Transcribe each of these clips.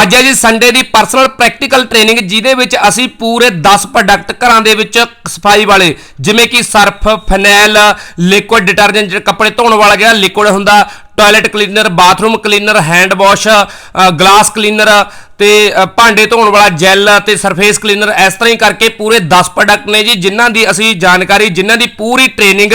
ਅੱਜ ਹੈ ਜੀ ਸੰਡੇ ਦੀ ਪਰਸਨਲ ਪ੍ਰੈਕਟੀਕਲ ਟ੍ਰੇਨਿੰਗ ਜਿਹਦੇ ਵਿੱਚ ਅਸੀਂ ਪੂਰੇ 10 ਪ੍ਰੋਡਕਟ ਘਰਾਂ ਦੇ ਵਿੱਚ ਸਫ਼ਾਈ ਵਾਲੇ, ਜਿਵੇਂ ਕਿ ਸਰਫ, ਫਨੈਲ ਲਿਕੁਇਡ ਡਿਟਰਜੈਂਟ ਕੱਪੜੇ ਧੋਣ ਵਾਲਾ ਜਿਹੜਾ ਲਿਕੁਇਡ ਹੁੰਦਾ toilet cleaner bathroom cleaner hand wash glass cleaner ਤੇ ਭਾਂਡੇ ਧੋਣ ਵਾਲਾ ਜੈਲ ਤੇ ਸਰਫੇਸ ਕਲੀਨਰ ਇਸ ਤਰ੍ਹਾਂ ਹੀ ਕਰਕੇ ਪੂਰੇ 10 ਪ੍ਰੋਡਕਟ ਨੇ ਜੀ, ਜਿਨ੍ਹਾਂ ਦੀ ਅਸੀਂ ਜਾਣਕਾਰੀ, ਜਿਨ੍ਹਾਂ ਦੀ ਪੂਰੀ ਟ੍ਰੇਨਿੰਗ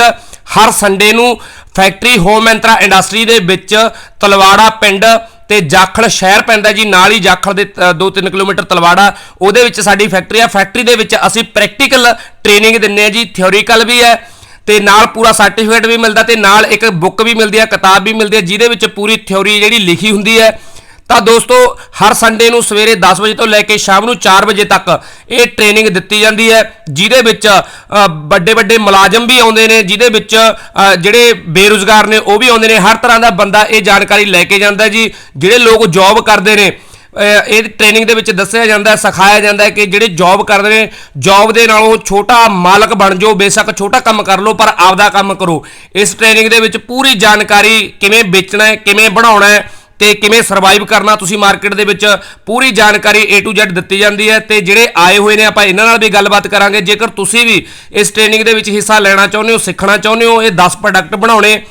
ਹਰ ਸੰਡੇ ਨੂੰ ਫੈਕਟਰੀ ਹੋਮ ਐਂਟਰਾ ਇੰਡਸਟਰੀ ਦੇ ਵਿੱਚ ਤਲਵਾੜਾ ਪਿੰਡ ਤੇ ਜਾਖਲ ਸ਼ਹਿਰ ਪੈਂਦਾ ਜੀ, ਨਾਲ ਹੀ ਜਾਖਲ ਦੇ 2-3 ਕਿਲੋਮੀਟਰ ਤਲਵਾੜਾ, ਉਹਦੇ ਵਿੱਚ ਸਾਡੀ ਫੈਕਟਰੀ ਆ। ਫੈਕਟਰੀ ਦੇ ਵਿੱਚ ਅਸੀਂ ਪ੍ਰੈਕਟੀਕਲ ਟ੍ਰੇਨਿੰਗ ਦਿੰਨੇ ਆ ਜੀ, ਥਿਓਰੀਕਲ ਵੀ ਹੈ, ਤੇ ਨਾਲ ਪੂਰਾ ਸਰਟੀਫਿਕੇਟ ਵੀ ਮਿਲਦਾ ਤੇ ਨਾਲ ਇੱਕ ਬੁੱਕ ਵੀ ਮਿਲਦੀ ਹੈ ਕਿਤਾਬ ਵੀ ਮਿਲਦੀ ਹੈ ਜਿਹਦੇ ਵਿੱਚ ਪੂਰੀ ਥਿਓਰੀ ਜਿਹੜੀ ਲਿਖੀ ਹੁੰਦੀ ਹੈ। ਤਾਂ ਦੋਸਤੋ, ਹਰ ਸੰਡੇ ਨੂੰ ਸਵੇਰੇ 10 ਵਜੇ ਤੋਂ ਲੈ ਕੇ ਸ਼ਾਮ ਨੂੰ 4 ਵਜੇ ਤੱਕ ਇਹ ਟ੍ਰੇਨਿੰਗ ਦਿੱਤੀ ਜਾਂਦੀ ਹੈ, ਜਿਹਦੇ ਵਿੱਚ ਵੱਡੇ ਵੱਡੇ ਮੁਲਾਜ਼ਮ ਵੀ ਆਉਂਦੇ ਨੇ, ਜਿਹਦੇ ਵਿੱਚ ਜਿਹੜੇ ਬੇਰੁਜ਼ਗਾਰ ਨੇ ਉਹ ਵੀ ਆਉਂਦੇ ਨੇ। ਹਰ ਤਰ੍ਹਾਂ ਦਾ ਬੰਦਾ ਇਹ ਜਾਣਕਾਰੀ ਲੈ ਕੇ ਜਾਂਦਾ ਜੀ, ਜਿਹੜੇ ਲੋਕ ਜੌਬ ਕਰਦੇ ਨੇ। ਇਹ ਟ੍ਰੇਨਿੰਗ ਦੇ ਵਿੱਚ ਦੱਸਿਆ ਜਾਂਦਾ ਹੈ ਸਿਖਾਇਆ ਜਾਂਦਾ ਹੈ ਕਿ ਜਿਹੜੇ ਜੌਬ ਕਰਦੇ ਨੇ ਜੌਬ ਦੇ ਨਾਲੋਂ ਛੋਟਾ ਮਾਲਕ ਬਣ ਜਾਓ, ਬੇਸ਼ੱਕ ਛੋਟਾ ਕੰਮ ਕਰ ਲਓ, ਪਰ ਆਪਦਾ ਕੰਮ ਕਰੋ। ਇਸ ਟ੍ਰੇਨਿੰਗ ਦੇ ਵਿੱਚ ਪੂਰੀ ਜਾਣਕਾਰੀ ਕਿਵੇਂ ਵੇਚਣਾ ਹੈ, ਕਿਵੇਂ ਬਣਾਉਣਾ ਹੈ ਤੇ ਕਿਵੇਂ ਸਰਵਾਈਵ ਕਰਨਾ ਤੁਸੀਂ ਮਾਰਕੀਟ ਦੇ ਵਿੱਚ, ਪੂਰੀ ਜਾਣਕਾਰੀ A to Z ਦਿੱਤੀ ਜਾਂਦੀ ਹੈ ਤੇ ਜਿਹੜੇ ਆਏ ਹੋਏ ਨੇ, ਆਪਾਂ ਇਹਨਾਂ ਨਾਲ ਵੀ ਗੱਲਬਾਤ ਕਰਾਂਗੇ। ਜੇਕਰ ਤੁਸੀਂ ਵੀ ਇਸ ਟ੍ਰੇਨਿੰਗ ਦੇ ਵਿੱਚ ਹਿੱਸਾ ਲੈਣਾ ਚਾਹੁੰਦੇ ਹੋ, ਸਿੱਖਣਾ ਚਾਹੁੰਦੇ ਹੋ, ਇਹ 10 ਪ੍ਰੋਡਕਟ ਬਣਾਉਣੇ,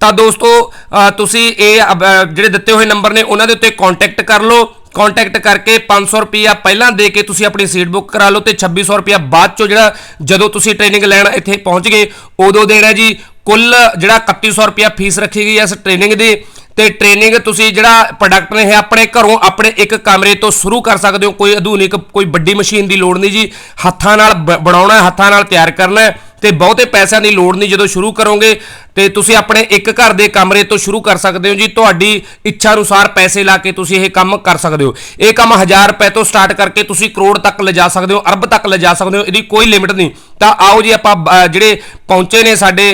ਤਾਂ ਦੋਸਤੋ ਤੁਸੀਂ ਇਹ ਜਿਹੜੇ ਦਿੱਤੇ ਹੋਏ ਨੰਬਰ ਨੇ, ਉਹਨਾਂ ਦੇ ਉੱਤੇ ਕੰਟੈਕਟ ਕਰ ਲਓ। ਕੰਟੈਕਟ ਕਰਕੇ 500 ਰੁਪਿਆ ਪਹਿਲਾਂ ਦੇ ਕੇ ਤੁਸੀਂ ਆਪਣੀ ਸੀਟ ਬੁੱਕ ਕਰਾ ਲਓ ਤੇ 2600 ਰੁਪਿਆ ਬਾਅਦ ਚੋਂ ਜਿਹੜਾ, ਜਦੋਂ ਤੁਸੀਂ ਟ੍ਰੇਨਿੰਗ ਲੈਣ ਇੱਥੇ ਪਹੁੰਚ ਗਏ, ਉਦੋਂ ਦੇਣਾ ਜੀ ਕੁੱਲ ਜਿਹੜਾ 3100 ਰੁਪਿਆ ਫੀਸ ਰੱਖੀ ਗਈ ਹੈ ਇਸ ਟ੍ਰੇਨਿੰਗ ਦੀ। ਤੇ ਟ੍ਰੇਨਿੰਗ ਤੁਸੀਂ ਜਿਹੜਾ ਪ੍ਰੋਡਕਟ ਨੇ ਇਹ ਆਪਣੇ ਘਰੋਂ ਆਪਣੇ ਇੱਕ ਕਮਰੇ ਤੋਂ ਸ਼ੁਰੂ ਕਰ ਸਕਦੇ ਹੋ ਕੋਈ ਆਧੁਨਿਕ ਕੋਈ ਵੱਡੀ ਮਸ਼ੀਨ ਦੀ ਲੋੜ ਨਹੀਂ ਜੀ। ਹੱਥਾਂ ਨਾਲ ਬ- ਬਣਾਉਣਾ ਹੱਥਾਂ ਨਾਲ ਤਿਆਰ ਕਰਨਾ ਹੈ ਤੇ ਬਹੁਤੇ ਪੈਸਿਆਂ ਦੀ ਲੋੜ ਨਹੀਂ ਜਦੋਂ ਸ਼ੁਰੂ ਕਰੋਗੇ ਤੇ ਤੁਸੀਂ ਆਪਣੇ ਇੱਕ ਘਰ ਦੇ ਕਮਰੇ ਤੋਂ ਸ਼ੁਰੂ ਕਰ ਸਕਦੇ ਹੋ ਜੀ। ਤੁਹਾਡੀ ਇੱਛਾ ਅਨੁਸਾਰ ਪੈਸੇ ਲਾ ਕੇ ਤੁਸੀਂ ਇਹ ਕੰਮ ਕਰ ਸਕਦੇ ਹੋ। ਇਹ ਕੰਮ 1000 ਰੁਪਏ ਤੋਂ ਸਟਾਰਟ ਕਰਕੇ ਤੁਸੀਂ ਕਰੋੜ ਤੱਕ ਲਿਜਾ ਸਕਦੇ ਹੋ ਅਰਬ ਤੱਕ ਲਿਜਾ ਸਕਦੇ ਹੋ ਇਹਦੀ ਕੋਈ ਲਿਮਿਟ ਨਹੀਂ। ਤਾਂ ਆਓ ਜੀ ਆਪਾਂ ਅ, ਜਿਹੜੇ ਪਹੁੰਚੇ ਨੇ ਸਾਡੇ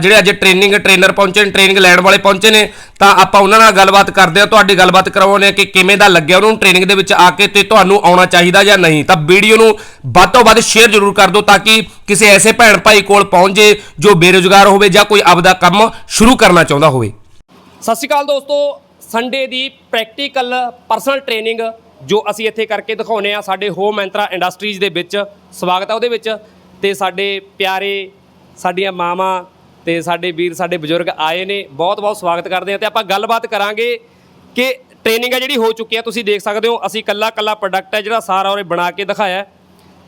ਜਿਹੜੇ ਅੱਜ ਟ੍ਰੇਨਿੰਗ ਟ੍ਰੇਨਰ ਪਹੁੰਚੇ ਨੇ ਟ੍ਰੇਨਿੰਗ ਲੈਣ ਵਾਲੇ ਪਹੁੰਚੇ ਨੇ ਤਾਂ ਆਪਾਂ ਉਹਨਾਂ ਨਾਲ ਗੱਲਬਾਤ ਕਰਦੇ ਹਾਂ, ਤੁਹਾਡੀ ਗੱਲਬਾਤ ਕਰਵਾਉਂਦੇ ਹਾਂ ਕਿ ਕਿਵੇਂ ਦਾ ਲੱਗਿਆ ਉਹਨਾਂ ਨੂੰ ਟ੍ਰੇਨਿੰਗ ਦੇ ਵਿੱਚ ਆ ਕੇ ਤੇ ਤੁਹਾਨੂੰ ਆਉਣਾ ਚਾਹੀਦਾ ਜਾਂ ਨਹੀਂ। ਤਾਂ ਵੀਡੀਓ ਨੂੰ ਵੱਧ ਤੋਂ ਵੱਧ ਸ਼ੇਅਰ ਜ਼ਰੂਰ ਕਰ ਦਿਓ ਤਾਂ ਕਿ ਕਿਸੇ ਐਸੇ ਭੈਣ ਭਾਈ ਕੋਲ ਪਹੁੰਚ ਜੇ ਜੋ ਬੇਰੁਜ਼ਗਾਰ ਹੋਵੇ ਜਾਂ ਕੋਈ ਆਪਦਾ ਕੰਮ ਸ਼ੁਰੂ ਕਰਨਾ ਚਾਹੁੰਦਾ ਹੋਵੇ। ਸਤਿ ਸ਼੍ਰੀ ਅਕਾਲ ਦੋਸਤੋ ਸੰਡੇ ਦੀ ਪ੍ਰੈਕਟੀਕਲ ਪਰਸਨਲ ਟ੍ਰੇਨਿੰਗ ਜੋ ਅਸੀਂ ਇੱਥੇ ਕਰਕੇ ਦਿਖਾਉਨੇ ਆ ਸਾਡੇ ਹੋਮ ਐਂਟਰਾ ਇੰਡਸਟਰੀਜ਼ ਦੇ ਵਿੱਚ ਸਵਾਗਤ ਹੈ ਉਹਦੇ ਵਿੱਚ ਤੇ ਸਾਡੇ ਪਿਆਰੇ ਸਾਡੀਆਂ ਮਾਵਾਂ ਤੇ ਸਾਡੇ ਵੀਰ, ਸਾਡੇ ਬਜ਼ੁਰਗ ਆਏ ਨੇ, ਬਹੁਤ ਬਹੁਤ ਸਵਾਗਤ ਕਰਦੇ ਆ ਤੇ ਆਪਾਂ ਗੱਲਬਾਤ ਕਰਾਂਗੇ ਕਿ ਟ੍ਰੇਨਿੰਗ ਆ ਜਿਹੜੀ ਹੋ ਚੁੱਕੀ ਹੈ ਤੁਸੀਂ ਦੇਖ ਸਕਦੇ ਹੋ, ਅਸੀਂ ਕੱਲਾ ਕੱਲਾ ਪ੍ਰੋਡਕਟ ਹੈ ਜਿਹੜਾ ਸਾਰਾ ਉਹਨੇ ਬਣਾ ਕੇ ਦਿਖਾਇਆ ਹੈ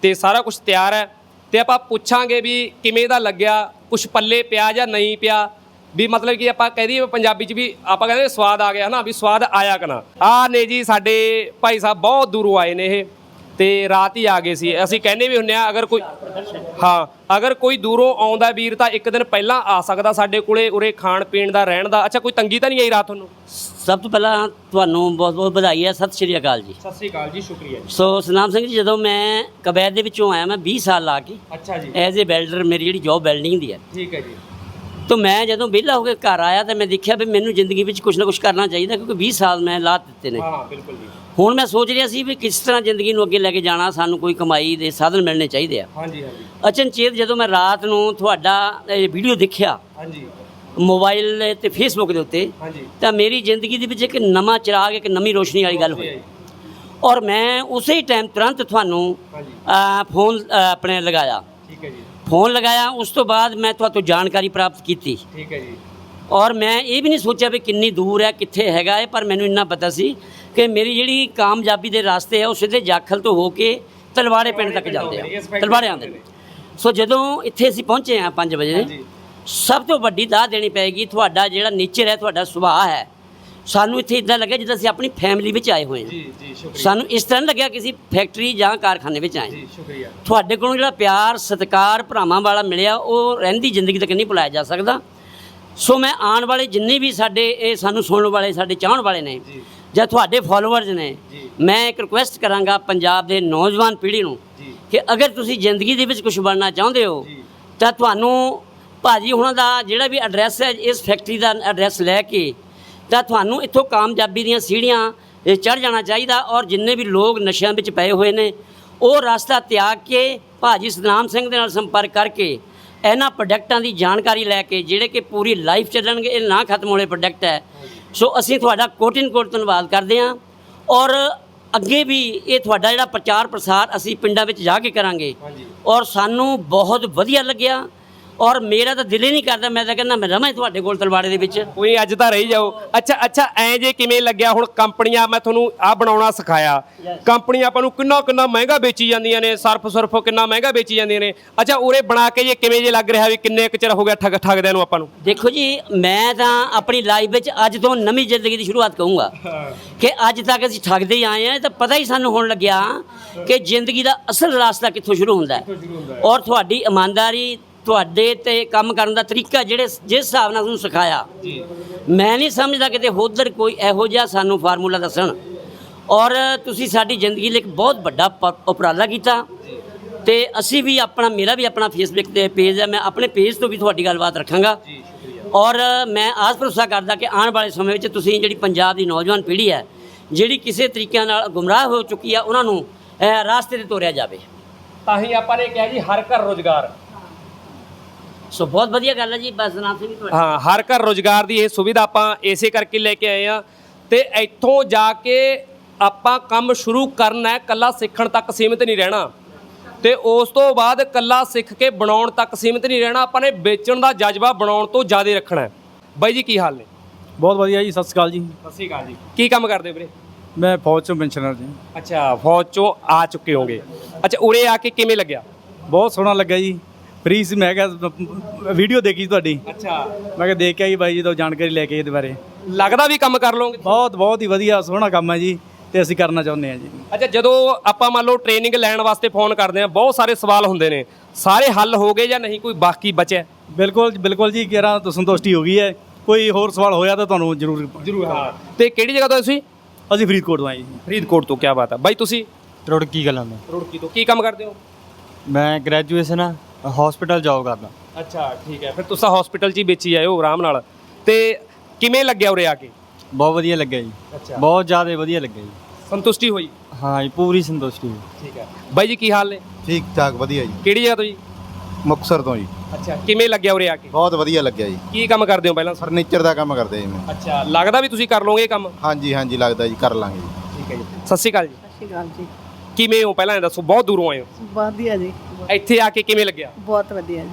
ਤੇ ਸਾਰਾ ਕੁਝ ਤਿਆਰ ਹੈ ਤੇ ਆਪਾਂ ਪੁੱਛਾਂਗੇ ਵੀ ਕਿਵੇਂ ਦਾ ਲੱਗਿਆ ਕੁਝ ਪੱਲੇ ਪਿਆ ਜਾਂ ਨਹੀਂ ਪਿਆ, ਵੀ ਮਤਲਬ ਕਿ ਆਪਾਂ ਕਹਿ ਦਈਏ ਪੰਜਾਬੀ ਚ ਵੀ ਆਪਾਂ ਕਹਿੰਦੇ ਸਵਾਦ ਆ ਗਿਆ ਹਨਾ, ਵੀ ਸਵਾਦ ਆਇਆ ਕਿ ਨਾ। ਆ ਨੇ ਜੀ ਸਾਡੇ ਭਾਈ ਸਾਹਿਬ ਬਹੁਤ ਦੂਰੋਂ ਆਏ ਨੇ ਇਹ। ਤੇ ਰਾਤ ਹੀ ਆ ਗਏ ਸੀ। ਅਸੀਂ ਕਹਿੰਦੇ ਵੀ ਹੁੰਨੇ ਆ ਅਗਰ ਕੋਈ ਹਾਂ ਅਗਰ ਕੋਈ ਦੂਰੋਂ ਆਉਂਦਾ ਵੀਰ ਤਾਂ ਇੱਕ ਦਿਨ ਪਹਿਲਾਂ ਆ ਸਕਦਾ ਸਾਡੇ ਕੋਲੇ ਉਰੇ ਖਾਣ ਪੀਣ ਦਾ ਰਹਿਣ ਦਾ। ਅੱਛਾ ਕੋਈ ਤੰਗੀ ਤਾਂ ਨਹੀਂ ਆਈ ਰਾਤ ਤੁਹਾਨੂੰ ਸਭ ਤੋਂ ਪਹਿਲਾਂ ਤੁਹਾਨੂੰ ਬਹੁਤ ਬਹੁਤ ਵਧਾਈ ਹੈ ਸਤਿ ਸ਼੍ਰੀ ਅਕਾਲ ਜੀ। ਸਤਿ ਸ੍ਰੀ ਅਕਾਲ ਜੀ ਸ਼ੁਕਰੀਆ ਸੋ ਸਨਾਮ ਸਿੰਘ ਜੀ ਜਦੋਂ ਮੈਂ ਕਬੈਰ ਦੇ ਵਿੱਚੋਂ ਆਇਆ ਮੈਂ 20 ਸਾਲ ਲਾ ਕੇ ਅੱਛਾ ਜੀ। ਐਜ਼ ਅ ਵੈਲਡਰ ਮੇਰੀ ਜਿਹੜੀ ਜੌਬ ਵੈਲਡਿੰਗ ਦੀ ਹੈ। ਠੀਕ ਹੈ ਜੀ। ਤਾਂ ਮੈਂ ਜਦੋਂ ਵਿਹਲਾ ਹੋ ਕੇ ਘਰ ਆਇਆ ਤਾਂ ਮੈਂ ਦੇਖਿਆ ਵੀ ਮੈਨੂੰ ਜ਼ਿੰਦਗੀ ਵਿੱਚ ਕੁਝ ਨਾ ਕੁਝ ਕਰਨਾ ਚਾਹੀਦਾ ਕਿਉਂਕਿ 20 ਸਾਲ ਮੈਂ ਲਾ ਦਿੱਤੇ ਨੇ। ਹਾਂ ਬਿਲਕੁਲ ਜੀ। ਹੁਣ ਮੈਂ ਸੋਚ ਰਿਹਾ ਸੀ ਵੀ ਕਿਸ ਤਰ੍ਹਾਂ ਜ਼ਿੰਦਗੀ ਨੂੰ ਅੱਗੇ ਲੈ ਕੇ ਜਾਣਾ ਸਾਨੂੰ ਕੋਈ ਕਮਾਈ ਦੇ ਸਾਧਨ ਮਿਲਣੇ ਚਾਹੀਦੇ ਆ। ਹਾਂਜੀ ਹਾਂਜੀ। ਅਚਨਚੇਤ ਜਦੋਂ ਮੈਂ ਰਾਤ ਨੂੰ ਤੁਹਾਡਾ ਇਹ ਵੀਡੀਓ ਦੇਖਿਆ ਹਾਂਜੀ। ਮੋਬਾਈਲ ਤੇ ਫੇਸਬੁੱਕ ਦੇ ਉੱਤੇ ਹਾਂਜੀ। ਤਾਂ ਮੇਰੀ ਜ਼ਿੰਦਗੀ ਦੇ ਵਿੱਚ ਇੱਕ ਨਵਾਂ ਚਿਰਾਗ ਇੱਕ ਨਵੀਂ ਰੋਸ਼ਨੀ ਵਾਲੀ ਗੱਲ ਹੋਈ। ਔਰ ਮੈਂ ਉਸੇ ਹੀ ਟਾਈਮ ਤੁਰੰਤ ਤੁਹਾਨੂੰ ਫੋਨ ਆਪਣੇ ਲਗਾਇਆ। ਠੀਕ ਹੈ ਜੀ। ਫੋਨ ਲਗਾਇਆ ਉਸ ਤੋਂ ਬਾਅਦ ਮੈਂ ਤੁਹਾਤੋਂ ਜਾਣਕਾਰੀ ਪ੍ਰਾਪਤ ਕੀਤੀ। ਠੀਕ ਹੈ ਜੀ। ਔਰ ਮੈਂ ਇਹ ਵੀ ਨਹੀਂ ਸੋਚਿਆ ਵੀ ਕਿੰਨੀ ਦੂਰ ਹੈ ਕਿੱਥੇ ਹੈਗਾ ਹੈ ਪਰ ਮੈਨੂੰ ਇੰਨਾ ਪਤਾ ਸੀ ਕਿ ਮੇਰੀ ਜਿਹੜੀ ਕਾਮਯਾਬੀ ਦੇ ਰਸਤੇ ਹੈ ਉਹ ਸਿੱਧੇ ਜਾਖਲ ਤੋਂ ਹੋ ਕੇ ਤਲਵਾੜੇ ਪਿੰਡ ਤੱਕ ਜਾਂਦੇ ਆ। ਤਲਵਾੜੇ ਆਉਂਦੇ ਨੇ। ਸੋ ਜਦੋਂ ਇੱਥੇ ਅਸੀਂ ਪਹੁੰਚੇ ਆ 5 ਵਜੇ ਸਭ ਤੋਂ ਵੱਡੀ ਦਾਅ ਦੇਣੀ ਪਏਗੀ ਤੁਹਾਡਾ ਜਿਹੜਾ ਨੇਚਰ ਹੈ ਤੁਹਾਡਾ ਸੁਭਾਅ ਹੈ ਸਾਨੂੰ ਇੱਥੇ ਇਦਾਂ ਲੱਗਿਆ ਜਿੱਦਾਂ ਅਸੀਂ ਆਪਣੀ ਫੈਮਿਲੀ ਵਿੱਚ ਆਏ ਹੋਏ ਹਾਂ। ਜੀ ਜੀ ਸ਼ੁਕਰੀਆ। ਸਾਨੂੰ ਇਸ ਤਰ੍ਹਾਂ ਲੱਗਿਆ ਕਿਸੇ ਫੈਕਟਰੀ ਜਾਂ ਕਾਰਖਾਨੇ ਵਿੱਚ ਆਏ। ਜੀ ਸ਼ੁਕਰੀਆ। ਤੁਹਾਡੇ ਕੋਲੋਂ ਜਿਹੜਾ ਪਿਆਰ ਸਤਿਕਾਰ ਭਰਾਵਾਂ ਵਾਲਾ ਮਿਲਿਆ ਉਹ ਰਹਿੰਦੀ ਜ਼ਿੰਦਗੀ ਤੱਕ ਨਹੀਂ ਭੁਲਾਇਆ ਜਾ ਸਕਦਾ। ਸੋ ਮੈਂ ਆਉਣ ਵਾਲੇ ਜਿੰਨੇ ਵੀ ਸਾਡੇ ਇਹ ਸਾਨੂੰ ਸੁਣਨ ਵਾਲੇ ਸਾਡੇ ਚਾਹਣ ਵਾਲੇ ਨੇ ਜੀ। ਤੁਹਾਡੇ ਫਾਲੋਅਰਸ ਨੇ। ਮੈਂ ਇੱਕ ਰਿਕੁਐਸਟ ਕਰਾਂਗਾ ਪੰਜਾਬ ਦੇ ਨੌਜਵਾਨ ਪੀੜ੍ਹੀ ਨੂੰ ਕਿ ਅਗਰ ਤੁਸੀਂ ਜ਼ਿੰਦਗੀ ਦੇ ਵਿੱਚ ਕੁਝ ਬਣਨਾ ਚਾਹੁੰਦੇ ਹੋ ਤਾਂ ਤੁਹਾਨੂੰ ਭਾਜੀ ਹੁਣਾਂ ਦਾ ਜਿਹੜਾ ਵੀ ਐਡਰੈਸ ਹੈ ਇਸ ਫੈਕਟਰੀ ਦਾ ਐਡਰੈਸ ਲੈ ਕੇ ਤਾਂ ਤੁਹਾਨੂੰ ਇੱਥੋਂ ਕਾਮਯਾਬੀ ਦੀਆਂ ਸੀੜੀਆਂ ਚੜ ਜਾਣਾ ਚਾਹੀਦਾ ਔਰ ਜਿੰਨੇ ਵੀ ਲੋਕ ਨਸ਼ਿਆਂ ਵਿੱਚ ਪਏ ਹੋਏ ਨੇ ਉਹ ਰਸਤਾ ਤਿਆਗ ਕੇ ਭਾਜੀ ਸਤਨਾਮ ਸਿੰਘ ਦੇ ਨਾਲ ਸੰਪਰਕ ਕਰਕੇ ਇਹਨਾਂ ਪ੍ਰੋਡਕਟਾਂ ਦੀ ਜਾਣਕਾਰੀ ਲੈ ਕੇ ਜਿਹੜੇ ਕਿ ਪੂਰੀ ਲਾਈਫ ਚੱਲਣਗੇ ਇਹ ਨਾ ਖਤਮ ਹੋਣੇ ਪ੍ਰੋਡਕਟ ਹੈ। ਸੋ ਅਸੀਂ ਤੁਹਾਡਾ ਕੋਟਿਨ ਕੋਟ ਧੰਨਵਾਦ ਕਰਦੇ ਹਾਂ ਔਰ ਅੱਗੇ ਵੀ ਇਹ ਤੁਹਾਡਾ ਜਿਹੜਾ ਪ੍ਰਚਾਰ ਪ੍ਰਸਾਰ ਅਸੀਂ ਪਿੰਡਾਂ ਵਿੱਚ ਜਾ ਕੇ ਕਰਾਂਗੇ ਔਰ ਸਾਨੂੰ ਬਹੁਤ ਵਧੀਆ ਲੱਗਿਆ। ਔਰ ਮੇਰਾ ਤਾਂ ਦਿਲ ਹੀ ਨਹੀਂ ਕਰਦਾ ਮੈਂ ਤਾਂ ਕਹਿੰਦਾ ਮੈਂ ਰਵਾਂ ਤੁਹਾਡੇ ਕੋਲ ਤਲਵਾੜੇ ਦੇ ਵਿੱਚ। ਕੋਈ ਅੱਜ ਤਾਂ ਰਹੀ ਜਾਓ। ਅੱਛਾ ਅੱਛਾ ਐ ਜੇ ਕਿਵੇਂ ਲੱਗਿਆ ਹੁਣ ਕੰਪਨੀਆਂ ਮੈਂ ਤੁਹਾਨੂੰ ਆ ਬਣਾਉਣਾ ਸਿਖਾਇਆ। ਕੰਪਨੀਆਂ ਆਪਾਂ ਨੂੰ ਕਿੰਨਾ ਕਿੰਨਾ ਮਹਿੰਗਾ ਵੇਚੀ ਜਾਂਦੀਆਂ ਨੇ ਸਰਫ ਸਰਫ ਕਿੰਨਾ ਮਹਿੰਗਾ ਵੇਚੀ ਜਾਂਦੀਆਂ ਨੇ। ਅੱਛਾ ਉਰੇ ਬਣਾ ਕੇ ਜੇ ਕਿਵੇਂ ਜੇ ਲੱਗ ਰਿਹਾ ਵੀ ਕਿੰਨੇ ਕੁ ਚਿਰ ਹੋ ਗਿਆ ਠੱਗ ਠੱਗਦਿਆਂ ਨੂੰ ਆਪਾਂ ਨੂੰ? ਦੇਖੋ ਜੀ ਮੈਂ ਤਾਂ ਆਪਣੀ ਲਾਈਫ ਵਿੱਚ ਅੱਜ ਤੋਂ ਨਵੀਂ ਜ਼ਿੰਦਗੀ ਦੀ ਸ਼ੁਰੂਆਤ ਕਹੂੰਗਾ ਕਿ ਅੱਜ ਤੱਕ ਅਸੀਂ ਠੱਗਦੇ ਹੀ ਆਏ ਆ ਤਾਂ ਪਤਾ ਹੀ ਸਾਨੂੰ ਹੋਣ ਲੱਗਿਆ ਕਿ ਜ਼ਿੰਦਗੀ ਦਾ ਅਸਲ ਰਾਸਤਾ ਕਿੱਥੋਂ ਸ਼ੁਰੂ ਹੁੰਦਾ ਹੈ। ਔਰ ਤੁਹਾਡੀ ਇਮਾਨਦਾਰੀ ਤੁਹਾਡੇ ਤੇ ਕੰਮ ਕਰਨ ਦਾ ਤਰੀਕਾ ਜਿਹੜੇ ਜਿਸ ਹਿਸਾਬ ਨਾਲ ਤੁਹਾਨੂੰ ਸਿਖਾਇਆ। ਮੈਂ ਨਹੀਂ ਸਮਝਦਾ ਕਿਤੇ ਹੋਦਰ ਕੋਈ ਇਹੋ ਜਿਹਾ ਸਾਨੂੰ ਫਾਰਮੂਲਾ ਦੱਸਣ। ਔਰ ਤੁਸੀਂ ਸਾਡੀ ਜ਼ਿੰਦਗੀ ਲਈ ਇੱਕ ਬਹੁਤ ਵੱਡਾ ਉਪਰਾਲਾ ਕੀਤਾ। ਤੇ ਅਸੀਂ ਵੀ ਆਪਣਾ ਮੇਰਾ ਵੀ ਆਪਣਾ ਫੇਸਬੁੱਕ ਤੇ ਪੇਜ ਹੈ। ਮੈਂ ਆਪਣੇ ਪੇਜ ਤੋਂ ਵੀ ਤੁਹਾਡੀ ਗੱਲਬਾਤ ਰੱਖਾਂਗਾ। ਔਰ ਮੈਂ ਆਸ ਭਰੋਸਾ ਕਰਦਾ ਕਿ ਆਉਣ ਵਾਲੇ ਸਮੇਂ ਵਿੱਚ ਤੁਸੀਂ ਜਿਹੜੀ ਪੰਜਾਬ ਦੀ ਨੌਜਵਾਨ ਪੀੜ੍ਹੀ ਹੈ ਜਿਹੜੀ ਕਿਸੇ ਤਰੀਕੇ ਨਾਲ ਗੁੰਮਰਾਹ ਹੋ ਚੁੱਕੀ ਆ ਉਹਨਾਂ ਨੂੰ ਇਹ ਰਾਸਤੇ ਤੇ ਤੋਰਿਆ ਜਾਵੇ। ਤਾਂ ਹੀ ਆਪਾਂ ਨੇ ਕਿਹਾ ਜੀ ਹਰ ਘਰ ਰੋਜ਼ਗਾਰ। ਸੋ ਬਹੁਤ ਵਧੀਆ ਗੱਲ ਹੈ ਜੀ ਬਸ ਨਾਮ ਸਿੰਘ ਤੁਹਾਡਾ ਹਾਂ ਹਰ ਘਰ ਰੋਜ਼ਗਾਰ ਦੀ ਇਹ ਸੁਵਿਧਾ ਆਪਾਂ ਇਸੇ ਕਰਕੇ ਲੈ ਕੇ ਆਏ ਆ ਤੇ ਇੱਥੋਂ ਜਾ ਕੇ ਆਪਾਂ ਕੰਮ ਸ਼ੁਰੂ ਕਰਨਾ ਹੈ ਕੱਲਾ ਸਿੱਖਣ ਤੱਕ ਸੀਮਿਤ ਨਹੀਂ ਰਹਿਣਾ। ਤੇ ਉਸ ਤੋਂ ਬਾਅਦ ਕੱਲਾ ਸਿੱਖ ਕੇ ਬਣਾਉਣ ਤੱਕ ਸੀਮਿਤ ਨਹੀਂ ਰਹਿਣਾ ਆਪਾਂ ਨੇ ਵੇਚਣ ਦਾ ਜਜ਼ਬਾ ਬਣਾਉਣ ਤੋਂ ਜ਼ਿਆਦਾ ਰੱਖਣਾ ਹੈ। ਬਾਈ ਜੀ ਕੀ ਹਾਲ ਨੇ? ਬਹੁਤ ਵਧੀਆ ਜੀ ਸਤਿ ਸ਼੍ਰੀ ਅਕਾਲ ਜੀ। ਸਤਿ ਸ਼੍ਰੀ ਅਕਾਲ ਜੀ। ਕੀ ਕੰਮ ਕਰਦੇ ਹੋ ਵੀਰੇ? ਮੈਂ ਫੌਜ ਚੋਂ ਪੈਨਸ਼ਨਰ ਜੀ। ਅੱਛਾ ਫੌਜ ਚੋਂ ਆ ਚੁੱਕੇ ਹੋਗੇ। ਅੱਛਾ ਉਰੇ ਆ ਕੇ ਕਿਵੇਂ ਲੱਗਿਆ? ਬਹੁਤ ਸੋਹਣਾ ਲੱਗਾ ਜੀ। ਫ੍ਰੀ ਸੀ ਮੈਂ ਕਿਹਾ ਵੀਡੀਓ ਦੇਖੀ ਤੁਹਾਡੀ। ਅੱਛਾ। ਮੈਂ ਕਿਹਾ ਦੇਖ ਕੇ ਆਈ ਬਾਈ ਜੀ ਤੋਂ ਜਾਣਕਾਰੀ ਲੈ ਕੇ ਇਹਦੇ ਬਾਰੇ। ਲੱਗਦਾ ਵੀ ਕੰਮ ਕਰ ਲਓਗੇ? ਬਹੁਤ ਬਹੁਤ ਹੀ ਵਧੀਆ ਸੋਹਣਾ ਕੰਮ ਹੈ ਜੀ ਤੇ ਅਸੀਂ ਕਰਨਾ ਚਾਹੁੰਦੇ ਹਾਂ ਜੀ। ਅੱਛਾ ਜਦੋਂ ਆਪਾਂ ਮੰਨ ਲਓ ਟ੍ਰੇਨਿੰਗ ਲੈਣ ਵਾਸਤੇ ਫੋਨ ਕਰਦੇ ਆ ਬਹੁਤ ਸਾਰੇ ਸਵਾਲ ਹੁੰਦੇ ਨੇ। ਸਾਰੇ ਹੱਲ ਹੋ ਗਏ ਜਾਂ ਨਹੀਂ ਕੋਈ ਬਾਕੀ ਬਚਿਆ? ਬਿਲਕੁਲ ਬਿਲਕੁਲ ਜੀ ਕਿਹੜਾ ਤੋਂ ਸੰਤੁਸ਼ਟੀ ਹੋ ਗਈ ਹੈ। ਕੋਈ ਹੋਰ ਸਵਾਲ ਹੋਇਆ ਤਾਂ ਤੁਹਾਨੂੰ ਜ਼ਰੂਰ ਜ਼ਰੂਰ ਹਾਂ। ਤੇ ਕਿਹੜੀ ਜਗ੍ਹਾ ਤੋਂ ਤੁਸੀਂ? ਅਸੀਂ ਫਰੀਦਕੋਟ ਤੋਂ ਆਏ ਜੀ। ਫਰੀਦਕੋਟ ਤੋਂ ਕੀ ਬਾਤ ਹੈ। ਬਾਈ ਤੁਸੀਂ? ਰੁੜਕੀ ਗੱਲਾਂ ਦਾ ਰੁੜਕੀ ਤੋਂ। ਕੀ ਕੰਮ ਕਰਦੇ ਹੋ? ਮੈਂ ਗ੍ਰੈਜੂਏਸ਼ਨ ਆ। ਹਸਪੀਟਲ ਜੌਬ ਕਰਦਾ ਅੱਛਾ ਠੀਕ ਹੈ। ਫਿਰ ਤੁਸੀਂ ਹਸਪੀਟਲ 'ਚ ਹੀ ਵੇਚੀ ਆਏ ਹੋ ਆਰਾਮ ਨਾਲ। ਤੇ ਕਿਵੇਂ ਲੱਗਿਆ ਉਰੇ ਆ ਕੇ? ਬਹੁਤ ਵਧੀਆ ਲੱਗਿਆ ਜੀ। ਅੱਛਾ। ਬਹੁਤ ਜ਼ਿਆਦਾ ਵਧੀਆ ਲੱਗਿਆ ਜੀ। ਸੰਤੁਸ਼ਟੀ ਹੋਈ? ਹਾਂ ਜੀ ਪੂਰੀ ਸੰਤੁਸ਼ਟੀ ਹੋਈ। ਠੀਕ ਹੈ। ਬਾਈ ਜੀ ਕੀ ਹਾਲ ਨੇ? ਠੀਕ ਠਾਕ ਵਧੀਆ ਜੀ। ਕਿਹੜੀ ਜਗ੍ਹਾ ਤੋਂ ਜੀ? ਮੁਕਤਸਰ ਤੋਂ ਜੀ। ਅੱਛਾ ਕਿਵੇਂ ਲੱਗਿਆ ਉਰੇ ਆ ਕੇ? ਬਹੁਤ ਵਧੀਆ ਲੱਗਿਆ ਜੀ। ਕੀ ਕੰਮ ਕਰਦੇ ਹੋ ਪਹਿਲਾਂ? ਫਰਨੀਚਰ ਦਾ ਕੰਮ ਕਰਦੇ ਜੀ ਮੈਂ। ਅੱਛਾ ਲੱਗਦਾ ਵੀ ਤੁਸੀਂ ਕਰ ਲਓਗੇ ਇਹ ਕੰਮ? ਹਾਂਜੀ ਹਾਂਜੀ ਲੱਗਦਾ ਜੀ ਕਰ ਲਾਂਗੇ ਜੀ। ਠੀਕ ਹੈ ਜੀ। ਸਤਿ ਸ਼੍ਰੀ ਅਕਾਲ ਜੀ। ਸਤਿ ਸ਼੍ਰੀ ਅਕਾਲ ਜੀ। ਕਿਵੇਂ ਹੋ? ਪਹਿਲਾਂ ਇਹ ਦੱਸੋ ਬਹੁਤ ਦੂਰੋਂ ਆਏ ਹੋ? ਵਧੀਆ ਜੀ। ਇੱਥੇ ਆ ਕੇ ਕਿਵੇਂ ਲੱਗਿਆ? ਬਹੁਤ ਵਧੀਆ ਜੀ।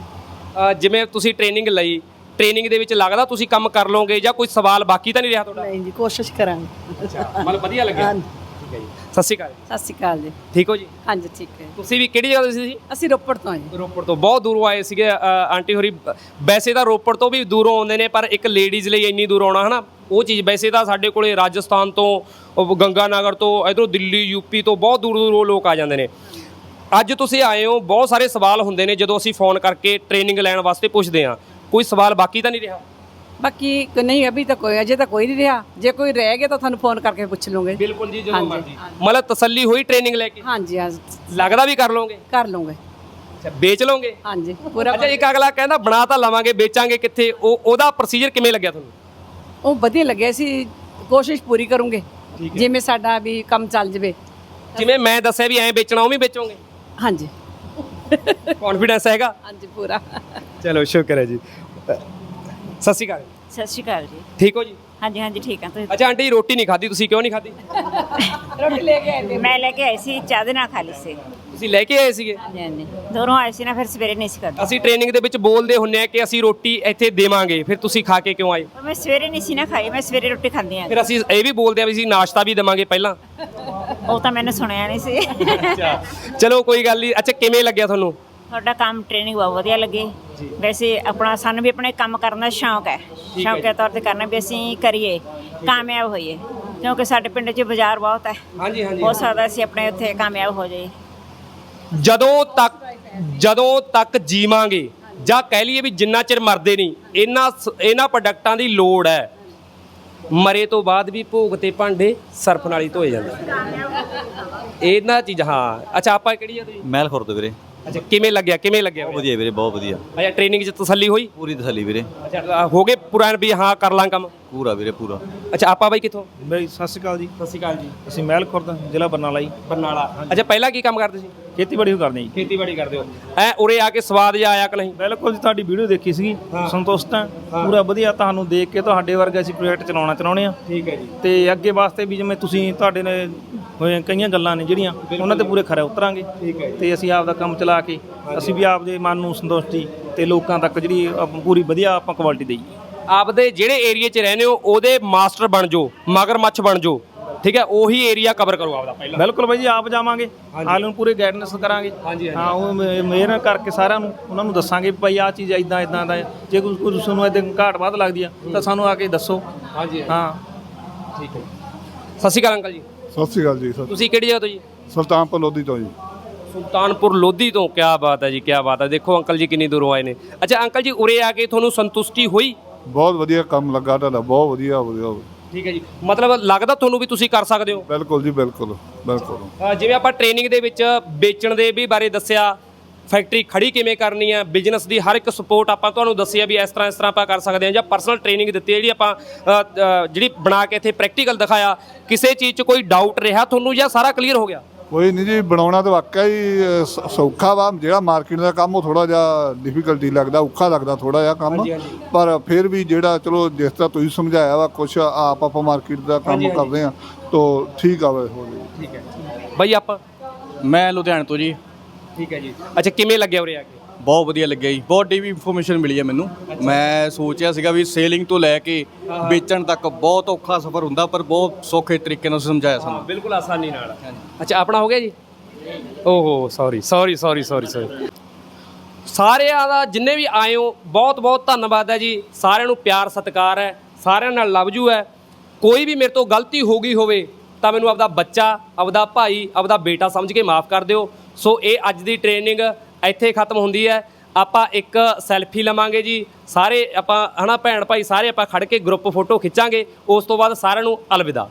ਅ, ਜਿਵੇਂ ਤੁਸੀਂ ਟ੍ਰੇਨਿੰਗ ਲਈ ਟ੍ਰੇਨਿੰਗ ਦੇ ਵਿੱਚ ਲੱਗਦਾ ਤੁਸੀਂ ਕੰਮ ਕਰ ਲਓਗੇ ਜਾਂ ਕੋਈ ਸਵਾਲ ਬਾਕੀ ਤਾਂ ਨਹੀਂ ਰਿਹਾ ਤੁਹਾਡਾ? ਨਹੀਂ ਜੀ ਕੋਸ਼ਿਸ਼ ਕਰਾਂਗੇ। ਅੱਛਾ ਮਤਲਬ ਵਧੀਆ ਲੱਗਿਆ? ਹਾਂਜੀ। ਠੀਕ ਹੈ ਜੀ। ਸਤਿ ਸ਼੍ਰੀ ਅਕਾਲ ਜੀ। ਸਤਿ ਸ਼੍ਰੀ ਅਕਾਲ ਜੀ। ਠੀਕ ਹੋ ਜੀ? ਹਾਂਜੀ ਠੀਕ ਹੈ ਤੁਸੀਂ ਵੀ ਕਿਹੜੀ ਜਗ੍ਹਾ ਤੋਂ ਸੀ ਜੀ? ਅਸੀਂ ਰੋਪੜ ਤੋਂ ਜੀ। ਰੋਪੜ ਤੋਂ। ਬਹੁਤ ਦੂਰੋਂ ਆਏ ਸੀਗੇ ਅ, ਆਂਟੀ ਹੋਰੀ। ਵੈਸੇ ਤਾਂ ਰੋਪੜ ਤੋਂ ਵੀ ਦੂਰੋਂ ਆਉਂਦੇ ਨੇ ਪਰ ਇੱਕ ਲੇਡੀਜ਼ ਲਈ ਇੰਨੀ ਦੂਰ ਆਉਣਾ ਹਨਾ? ਉਹ ਚੀਜ਼ ਵੈਸੇ ਤਾਂ ਸਾਡੇ ਕੋਲੇ ਰਾਜਸਥਾਨ ਤੋਂ ਉਹ ਗੰਗਾ ਨਗਰ ਤੋਂ ਇਧਰੋਂ ਦਿੱਲੀ ਯੂਪੀ ਤੋਂ ਬਹੁਤ ਦੂਰ ਦੂਰੋਂ ਲੋਕ ਆ ਜਾਂਦੇ ਨੇ। ਅੱਜ ਤੁਸੀਂ ਆਏ ਹੋ ਬਹੁਤ ਸਾਰੇ ਸਵਾਲ ਹੁੰਦੇ ਨੇ ਜਦੋਂ ਅਸੀਂ ਫੋਨ ਕਰਕੇ ਟ੍ਰੇਨਿੰਗ ਲੈਣ ਵਾਸਤੇ ਪੁੱਛਦੇ ਹਾਂ। ਕੋਈ ਸਵਾਲ ਬਾਕੀ ਤਾਂ ਨਹੀਂ ਰਿਹਾ? ਬਾਕੀ ਨਹੀਂ ਅਭੀ ਤਾਂ ਕੋਈ ਅਜੇ ਤਾਂ ਕੋਈ ਨਹੀਂ ਰਿਹਾ। ਜੇ ਕੋਈ ਰਹਿ ਗਿਆ ਤਾਂ ਤੁਹਾਨੂੰ ਫੋਨ ਕਰਕੇ ਪੁੱਛ ਲਵਾਂਗੇ ਬਿਲਕੁਲ ਜੀ ਜਦੋਂ ਹਾਂਜੀ, ਮਰਜ਼ੀ। ਮਤਲਬ ਤਸੱਲੀ ਹੋਈ ਟ੍ਰੇਨਿੰਗ ਲੈ ਕੇ? ਹਾਂਜੀ ਹਾਂ। ਲੱਗਦਾ ਵੀ ਕਰ ਲਓਗੇ? ਕਰ ਲਵਾਂਗੇ ਅੱਛਾ ਵੇਚ ਲਓਗੇ? ਹਾਂਜੀ ਪੂਰਾ ਅੱਛਾ ਇੱਕ ਅਗਲਾ ਕਹਿੰਦਾ ਬਣਾ ਤਾਂ ਲਵਾਂਗੇ ਵੇਚਾਂਗੇ ਕਿੱਥੇ? ਉਹ ਉਹਦਾ ਪ੍ਰੋਸੀਜਰ ਕਿਵੇਂ ਲੱਗਿਆ ਤੁਹਾਨੂੰ? ਉਹ ਵਧੀਆ ਲੱਗਿਆ ਸੀ। ਕੋਸ਼ਿਸ਼ ਪੂਰੀ ਕਰੂੰਗੇ। ਜਿਵੇਂ ਸਾਡਾ ਵੀ ਕੰਮ ਚੱਲ ਜਵੇ। ਜਿਵੇਂ ਮੈਂ ਦੱਸਿਆ ਵੀ ਐਂ ਵੇਚਣਾ ਉਹ ਵੀ ਵੇਚੋਗੇ? ਹਾਂਜੀ। ਕੌਨਫੀਡੈਂਸ ਹੈਗਾ? ਹਾਂਜੀ ਪੂਰਾ। ਚਲੋ ਸ਼ੁਕਰ ਹੈ ਜੀ। ਸਤਿ ਸ਼੍ਰੀ ਅਕਾਲ। ਸਤਿ ਸ਼੍ਰੀ ਅਕਾਲ ਜੀ। ਠੀਕ ਹੋ ਜੀ? ਹਾਂਜੀ ਹਾਂਜੀ ਠੀਕ ਆ ਤੁਸੀਂ ਅੱਛਾ ਆਂਟੀ ਰੋਟੀ ਨਹੀਂ ਖਾਧੀ ਤੁਸੀਂ ਕਿਉਂ ਨਹੀਂ ਖਾਧੀ? ਰੋਟੀ ਲੈ ਕੇ ਆਏ ਮੈਂ ਲੈ ਕੇ ਆਈ ਸੀ ਚਾਹ ਦੇ ਨਾਲ ਖਾ ਲਈ ਸੀ। ਤੁਸੀਂ ਲੈ ਕੇ ਆਏ ਸੀਗੇ? ਹਾਂਜੀ ਹਾਂਜੀ। ਦੋਨੋਂ ਆਏ ਸੀ ਨਾ ਫਿਰ ਸਵੇਰੇ ਨਹੀਂ ਸੀ ਕਰਦਾ ਅਸੀਂ ਟ੍ਰੇਨਿੰਗ ਦੇ ਵਿੱਚ ਬੋਲਦੇ ਹੁੰਨੇ ਆ ਕਿ ਅਸੀਂ ਰੋਟੀ ਇੱਥੇ ਦੇਵਾਂਗੇ ਫਿਰ ਤੁਸੀਂ ਖਾ ਕੇ ਕਿਉਂ ਆਏ? ਮੈਂ ਸਵੇਰੇ ਨਹੀਂ ਸੀ ਨਾ ਖਾਈ ਮੈਂ ਸਵੇਰੇ ਰੋਟੀ ਖਾਂਦੀ ਆ ਫਿਰ ਅਸੀਂ ਇਹ ਵੀ ਬੋਲਦੇ ਆ ਵੀ ਅਸੀਂ ਨਾਸ਼ਤਾ ਵੀ ਦੇਵਾਂਗੇ ਪਹਿਲਾਂ। ਉਹ ਤਾਂ ਮੈਨੂੰ ਸੁਣਿਆ ਨਹੀਂ ਸੀ। ਅੱਛਾ। ਚਲੋ ਕੋਈ ਗੱਲ ਨਹੀਂ। ਅੱਛਾ ਕਿਵੇਂ ਲੱਗਿਆ ਤੁਹਾਨੂੰ? ਤੁਹਾਡਾ ਕੰਮ ਟ੍ਰੇਨਿੰਗ ਬਹੁਤ ਵਧੀਆ ਲੱਗੇ। ਵੈਸੇ ਆਪਣਾ ਸਾਨੂੰ ਵੀ ਆਪਣੇ ਕੰਮ ਕਰਨ ਦਾ ਸ਼ੌਂਕ ਹੈ। ਸ਼ੌਂਕ ਦੇ ਤੌਰ ਤੇ ਕਰਨਾ ਵੀ ਅਸੀਂ ਕਰੀਏ ਕਾਮਯਾਬ ਹੋਈਏ। ਕਿਉਂਕਿ ਸਾਡੇ ਪਿੰਡ 'ਚ ਬਾਜ਼ਾਰ ਬਹੁਤ ਹੈ। ਹਾਂਜੀ ਹਾਂਜੀ। ਹੋ ਸਕਦਾ ਅਸੀਂ ਆਪਣੇ ਉੱਥੇ ਕਾਮਯਾਬ ਹੋ ਜਾਈਏ। ਜਦੋਂ ਤੱਕ ਜਦੋਂ ਤੱਕ ਜੀਵਾਂਗੇ ਜਾਂ ਕਹਿ ਲਈਏ ਵੀ ਜਿੰਨਾ ਚਿਰ ਮਰਦੇ ਨਹੀਂ ਇਹਨਾਂ ਇਹਨਾਂ ਪ੍ਰੋਡਕਟਾਂ ਦੀ ਲੋੜ ਹੈ। ਮਰੇ ਤੋਂ ਬਾਅਦ ਵੀ ਭੋਗ ਤੇ ਭਾਂਡੇ ਸਰਫ ਨਾਲ ਹੀ ਧੋਏ ਜਾਂਦੇ ਇਹਨਾਂ ਚੀਜ਼ ਹਾਂ। ਅੱਛਾ ਆਪਾਂ ਕਿਹੜੀ ਆ ਤੁਸੀਂ? ਮਹਿਲ ਖੁਰਦ ਵੀਰੇ। ਅੱਛਾ ਕਿਵੇਂ ਲੱਗਿਆ ਕਿਵੇਂ ਲੱਗਿਆ ਬਹੁਤ ਵਧੀਆ ਵੀਰੇ ਬਹੁਤ ਵਧੀਆ। ਅੱਛਾ ਟ੍ਰੇਨਿੰਗ 'ਚ ਤਸੱਲੀ ਹੋਈ? ਪੂਰੀ ਤਸੱਲੀ ਵੀਰੇ। ਅੱਛਾ ਹੋ ਗਏ ਪੁਰਾਣ ਵੀ ਹਾਂ ਕਰ ਲਾਂ ਕੰਮ? ਪੂਰਾ ਵੀਰੇ ਪੂਰਾ। ਅੱਛਾ ਆਪਾਂ ਬਾਈ ਕਿੱਥੋਂ? ਬਈ ਸਤਿ ਸ਼੍ਰੀ ਅਕਾਲ ਜੀ। ਸਤਿ ਸ਼੍ਰੀ ਅਕਾਲ ਜੀ। ਅਸੀਂ ਮਹਿਲ ਖੁਰਦ ਜ਼ਿਲ੍ਹਾ ਬਰਨਾਲਾ ਜੀ। ਬਰਨਾਲਾ। ਅੱਛਾ ਪਹਿਲਾਂ ਕੀ ਕੰਮ ਕਰਦੇ ਸੀ? ਖੇਤੀਬਾੜੀ ਵੀ ਕਰਦੇ ਜੀ? ਖੇਤੀਬਾੜੀ ਕਰਦੇ ਹੋ। ਐ ਉਰੇ ਆ ਕੇ ਸਵਾਦ ਜਿਹਾ ਆਇਆ ਕਿ ਨਹੀਂ? ਬਿਲਕੁਲ ਜੀ ਤੁਹਾਡੀ ਵੀਡੀਓ ਦੇਖੀ ਸੀਗੀ। ਸੰਤੁਸ਼ਟ ਹਾਂ। ਪੂਰਾ ਵਧੀਆ ਤੁਹਾਨੂੰ ਦੇਖ ਕੇ ਤੁਹਾਡੇ ਵਰਗਾ ਅਸੀਂ ਪ੍ਰੋਜੈਕਟ ਚਲਾਉਣਾ ਚਾਹੁੰਦੇ ਆ ਠੀਕ ਹੈ ਜੀ। ਤੇ ਅੱਗੇ ਵਾਸਤੇ ਵੀ ਜਿਵੇਂ ਤੁਸੀਂ ਤੁਹਾਡੇ ਨੇ ਹੋਏ ਕਈਆਂ ਗੱਲਾਂ ਨੇ ਜਿਹੜੀਆਂ ਉਹਨਾਂ ਤੇ ਪੂਰੇ ਖਰੇ ਉਤਰਾਂਗੇ। ਤੇ ਅਸੀਂ ਆਪ ਦਾ ਕੰਮ ਚਲਾ ਕੇ ਅਸੀਂ ਵੀ ਆਪਦੇ ਮਨ ਨੂੰ ਸੰਤੁਸ਼ਟੀ ਤੇ ਲੋਕਾਂ ਤੱਕ ਜਿਹੜੀ ਆਪਾਂ ਪੂਰੀ ਵਧੀਆ ਆਪਾਂ ਕੁਆਲਿਟੀ ਦੇਈਏ। ਆਪਦੇ ਜਿਹੜੇ ਏਰੀਆ 'ਚ ਰਹਿੰਦੇ ਹੋ ਉਹਦੇ ਮਾਸਟਰ ਬਣ ਜਾਓ ਮਗਰਮੱਛ ਬਣ ਜਾਓ। ਠੀਕ ਹੈ ਉਹੀ ਏਰੀਆ ਕਵਰ ਕਰੋ ਆਪਦਾ ਪਹਿਲਾਂ। ਬਿਲਕੁਲ ਬਾਈ ਜੀ ਆਪ ਜਾਵਾਂਗੇ। ਹਾਲ ਨੂੰ ਪੂਰੇ ਗਾਈਡੈਂਸ ਕਰਾਂਗੇ। ਹਾਂ ਉਹ ਮ- ਮਿਹਰ ਕਰਕੇ ਸਾਰਿਆਂ ਨੂੰ ਉਹਨਾਂ ਨੂੰ ਦੱਸਾਂਗੇ ਭਾਈ ਆਹ ਚੀਜ਼ ਇਦਾਂ ਇਦਾਂ ਦਾ। ਜੇ ਕੋਈ ਕੋਈ ਤੁਹਾਨੂੰ ਇਦਾਂ ਘਾਟ ਵੱਧ ਲੱਗਦੀ ਆ ਤਾਂ ਸਾਨੂੰ ਆ ਕੇ ਦੱਸੋ। ਹਾਂਜੀ ਹਾਂ। ਠੀਕ ਹੈ ਸਤਿ ਸ਼੍ਰੀ ਅਕਾਲ ਅੰਕਲ ਜੀ। ਸਤਿ ਸ਼੍ਰੀ ਅਕਾਲ ਜੀ ਸਰ ਤੁਸੀਂ ਕਿਹੜੀ ਜਗ੍ਹਾ ਤੋਂ ਜੀ? ਸੁਲਤਾਨਪੁਰ ਲੋਧੀ ਤੋਂ ਜੀ। ਸੁਲਤਾਨਪੁਰ ਲੋਧੀ ਤੋਂ ਕੀ ਬਾਤ ਹੈ ਜੀ ਕੀ ਬਾਤ ਹੈ। ਦੇਖੋ ਅੰਕਲ ਜੀ ਕਿੰਨੀ ਦੂਰੋਂ ਆਏ ਨੇ। ਅੱਛਾ ਅੰਕਲ ਜੀ ਉਰੇ ਆ ਕੇ ਤੁਹਾਨੂੰ ਸੰਤੁਸ਼ਟੀ ਹੋਈ? ਬਹੁਤ ਵਧੀਆ ਕੰਮ ਲੱਗਾ ਤੁਹਾਡਾ ਬਹੁਤ ਵਧੀਆ ਵਧੀਆ। ਠੀਕ ਹੈ ਜੀ। ਮਤਲਬ ਲੱਗਦਾ ਤੁਹਾਨੂੰ ਵੀ ਤੁਸੀਂ ਕਰ ਸਕਦੇ ਹੋ? ਬਿਲਕੁਲ ਜੀ ਬਿਲਕੁਲ ਬਿਲਕੁਲ। ਅ, ਜਿਵੇਂ ਆਪਾਂ ਟ੍ਰੇਨਿੰਗ ਦੇ ਵਿੱਚ ਵੇਚਣ ਦੇ ਵੀ ਬਾਰੇ ਦੱਸਿਆ ਫੈਕਟਰੀ ਖੜੀ ਕਿਵੇਂ ਕਰਨੀ ਹੈ ਬਿਜ਼ਨਸ ਦੀ ਹਰ ਇੱਕ ਸਪੋਰਟ ਆਪਾਂ ਤੁਹਾਨੂੰ ਦੱਸਿਆ ਵੀ ਇਸ ਤਰ੍ਹਾਂ ਇਸ ਤਰ੍ਹਾਂ ਆਪਾਂ ਕਰ ਸਕਦੇ ਹਾਂ ਜਾਂ ਪਰਸਨਲ ਟ੍ਰੇਨਿੰਗ ਦਿੱਤੀ ਹੈ ਜਿਹੜੀ ਆਪਾਂ ਅ, ਅ, ਜਿਹੜੀ ਬਣਾ ਕੇ ਇੱਥੇ ਪ੍ਰੈਕਟੀਕਲ ਦਿਖਾਇਆ ਕਿਸੇ ਚੀਜ਼ 'ਚ ਕੋਈ ਡਾਊਟ ਰਿਹਾ ਤੁਹਾਨੂੰ ਜਾਂ ਸਾਰਾ ਕਲੀਅਰ ਹੋ ਗਿਆ? ਕੋਈ ਨਹੀਂ ਜੀ ਬਣਾਉਣਾ ਤਾਂ ਵਾਕਿਆ ਹੀ ਅ, ਸ- ਸੌਖਾ ਵਾ। ਜਿਹੜਾ ਮਾਰਕੀਟ ਦਾ ਕੰਮ ਉਹ ਥੋੜਾ ਜਿਹਾ ਡਿਫਿਕਲਟੀ ਲੱਗਦਾ ਔਖਾ ਲੱਗਦਾ ਥੋੜਾ ਜਿਹਾ ਕੰਮ। ਪਰ ਫਿਰ ਵੀ ਜਿਹੜਾ ਚਲੋ ਜਿਸ ਤਰ੍ਹਾਂ ਤੁਸੀਂ ਸਮਝਾਇਆ ਵਾ ਕੁਝ ਆਪ ਆਪਾਂ ਮਾਰਕੀਟ ਦਾ ਕੰਮ ਕਰਦੇ ਆ ਤਾਂ ਠੀਕ ਆ ਵੇ ਹੋ। ਜੀ ਬਈ ਆਪਾਂ ਮੈਂ ਲੁਧਿਆਣੇ ਤੋਂ ਜੀ। ਠੀਕ ਹੈ ਜੀ। ਅੱਛਾ ਕਿਵੇਂ ਲੱਗਿਆ ਉਰੇ ਆ ਕੇ? ਬਹੁਤ ਵਧੀਆ ਲੱਗਿਆ ਜੀ। ਬਹੁਤ ਡੀਪ ਇਨਫੋਰਮੇਸ਼ਨ ਮਿਲੀ ਹੈ ਮੈਨੂੰ। ਮੈਂ ਸੋਚਿਆ ਸੀਗਾ ਵੀ ਸੇਲਿੰਗ ਤੋਂ ਲੈ ਕੇ ਵੇਚਣ ਤੱਕ ਬਹੁਤ ਔਖਾ ਸਫ਼ਰ ਹੁੰਦਾ ਪਰ ਬਹੁਤ ਸੌਖੇ ਤਰੀਕੇ ਨਾਲ ਸਮਝਾਇਆ ਸਾਨੂੰ। ਬਿਲਕੁਲ ਆਸਾਨੀ ਨਾਲ। ਅੱਛਾ ਆਪਣਾ ਹੋ ਗਿਆ ਜੀ? ਓਹੋ sorry sorry sorry sorry sorry ਸਾਰਿਆਂ ਦਾ ਜਿੰਨੇ ਵੀ ਆਏ ਹੋ ਬਹੁਤ ਬਹੁਤ ਧੰਨਵਾਦ ਹੈ ਜੀ। ਸਾਰਿਆਂ ਨੂੰ ਪਿਆਰ ਸਤਿਕਾਰ ਹੈ। ਸਾਰਿਆਂ ਨਾਲ ਲਵ ਜੂ ਹੈ। ਕੋਈ ਵੀ ਮੇਰੇ ਤੋਂ ਗਲਤੀ ਹੋ ਗਈ ਹੋਵੇ ਤਾਂ ਮੈਨੂੰ ਆਪਦਾ ਬੱਚਾ ਆਪਦਾ ਭਾਈ ਆਪਦਾ ਬੇਟਾ ਸਮਝ ਕੇ ਮਾਫ ਕਰ ਦਿਓ। ਸੋ ਇਹ ਅੱਜ ਦੀ ਟ੍ਰੇਨਿੰਗ ਇੱਥੇ ਖਤਮ ਹੁੰਦੀ ਹੈ। ਆਪਾਂ ਇੱਕ ਸੈਲਫੀ ਲਵਾਂਗੇ ਜੀ। ਸਾਰੇ ਆਪਾਂ, ਹਨਾ ਭੈਣ ਭਾਈ, ਸਾਰੇ ਆਪਾਂ ਖੜ ਕੇ ਗਰੁੱਪ ਫੋਟੋ ਖਿੱਚਾਂਗੇ। ਉਸ ਤੋਂ ਬਾਅਦ ਸਾਰਿਆਂ ਨੂੰ ਅਲਵਿਦਾ।